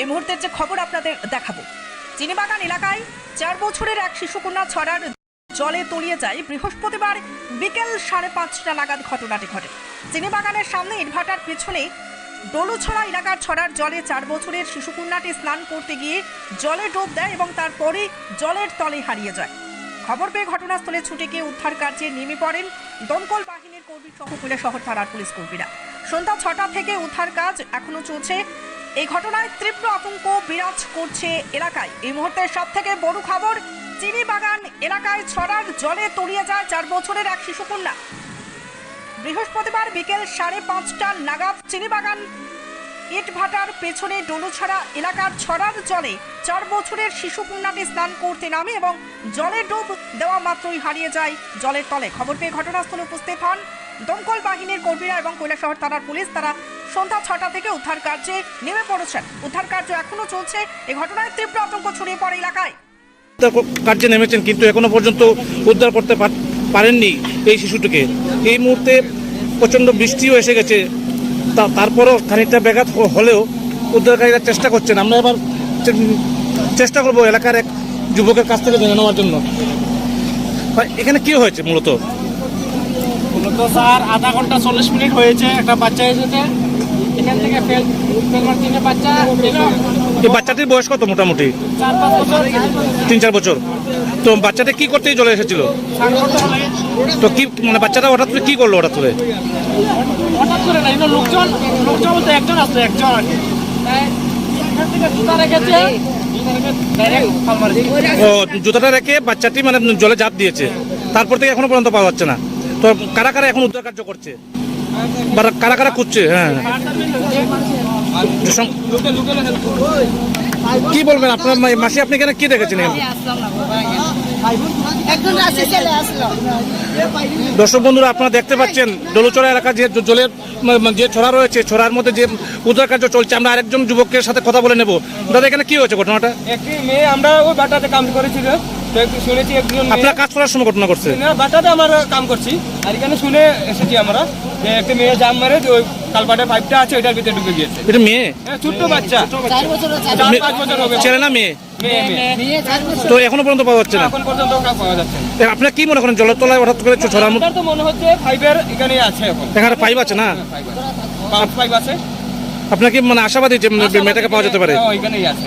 এই মুহূর্তের যে খবর আপনাদের দেখাবো। চিনিবাগান এলাকায় চার বছরের এক শিশুকন্যা ছড়ার জলে তলিয়ে যায় বৃহস্পতিবার বিকেল সাড়ে পাঁচটা নাগাদ ঘটনাটি ঘটে। চিনিবাগানের সামনে ইটভাটার পেছনে ডলুছড়া এলাকার ছড়ার জলে চার বছরের শিশুকন্যাটি স্নান করতে গিয়ে জলে ডুব দেয় এবং তারপরে জলের তলে হারিয়ে যায়। খবর পেয়ে ঘটনাস্থলে ছুটে গিয়ে উদ্ধার কার্যে নেমে পড়েন দমকল বাহিনীর কর্মী সহ কুলে শহর থানার পুলিশ কর্মীরা। সন্ধ্যা ছটা থেকে উদ্ধার কাজ এখনও চলছে। এই ঘটনায় তীব্র আতঙ্ক বিরাজ করছে এলাকায়। এই মুহূর্তের সব থেকে বড় খবর চিনি বাগান এলাকায় ছড়ার জলে তলিয়ে যায় চার বছরের এক শিশুকন্যা। বৃহস্পতিবার বিকেল সাড়ে পাঁচটা নাগাদ চিনি চিনিবাগান ইটভাটার পেছনে ডলুছড়া এলাকার ছড়ার জলে চার বছরের শিশু কন্যাটি স্নান করতে নামে এবং জলে ডুব দেওয়া মাত্রই হারিয়ে যায় জলের তলে। খবর পেয়ে ঘটনাস্থলে উপস্থিত হন দমকল বাহিনীর কর্মীরা এবং কৈলাসহর থানার পুলিশ। তারা সন্ধ্যা ছটা থেকে উদ্ধার কার্যে নেমে পড়েছেন। উদ্ধার কার্য এখনও চলছে। এই ঘটনায় তীব্র আতঙ্ক ছড়িয়ে পড়ে এলাকায়। উদ্ধার কার্যে নেমেছেন কিন্তু এখনও পর্যন্ত উদ্ধার করতে পার- পারেননি এই শিশুটিকে। এই মুহূর্তে প্রচণ্ড বৃষ্টিও এসে গেছে। তা- তারপরও খানিকটা ব্যাঘাত হলেও উদ্ধারকারীরা চেষ্টা করছেন। আমরা এবার চেষ্টা করব এলাকার এক যুবকের কাছ থেকে জেনে নেওয়ার জন্য। ভাই, এখানে কি হয়েছে মূলত? মূলত স্যার আধা ঘণ্টা চল্লিশ মিনিট হয়েছে। একটা বাচ্চা এসেছে। এখান থেকে ফেল ফেল মার্টিনের বাচ্চা এই বাচ্চাটির বয়স কত মোটামুটি? তিন চার বছর। তো বাচ্চাটা কি করতেই চলে এসেছিল? তো কি মানে বাচ্চাটা হঠাৎ করে কি করল হঠাৎ করে? হঠাৎ করে না লোকজন লোকজন বলতে একজন আসলো একজন আর কি ও জুতাটা রেখে বাচ্চাটি মানে জলে ঝাঁপ দিয়েছে। তারপর থেকে এখনও পর্যন্ত পাওয়া যাচ্ছে না। তো কারা কারা এখন উদ্ধার কার্য করছে? কারা কারা খুঁজছে হ্যাঁ। কি বলবেন? আপনার মাসি আপনি এখানে কি দেখেছেন? আসলো। দর্শক বন্ধুরা আপনারা দেখতে পাচ্ছেন দলুচড়া এলাকা যে জলের যে ছড়া রয়েছে ছড়ার মধ্যে যে উদ্ধার কার্য চলছে আমরা আরেকজন যুবকের সাথে কথা বলে নেব। দাদা এখানে কি হয়েছে ঘটনাটা? একটি মেয়ে আমরা ওই বাটাতে কাম করেছিল তো একটু শুনেছি একজন আপনার কাজ করার সময় ঘটনা করছে না বাটাতে আমরা কাম করছি। আর এখানে শুনে এসেছি আমরা যে একটা মেয়ে জাম মারে যে ওই কালপাটে পাইপটা আছে ওইটার ভিতরে ঢুকে গিয়েছে। এটা মেয়ে? হ্যাঁ, ছোট্ট বাচ্চা। চার বছর চার চার মে- পাঁচ বছর হবে। ছেলে না মেয়ে? তো এখনও পর্যন্ত পাওয়া যাচ্ছে না? এখন পর্যন্ত কাজ পাওয়া যাচ্ছে না। এ, কি মনে করেন জলের তলায় হঠাৎ করে এটার তো মনে হচ্ছে এখানে আছে এখন। এখানে পাইপ আছে না? পাঁচ ফাইভ আছে। আপনার কি মানে আশাবাদী যে মেয়েটাকে পাওয়া যেতে পারে? হ্যাঁ, এখানেই আছে।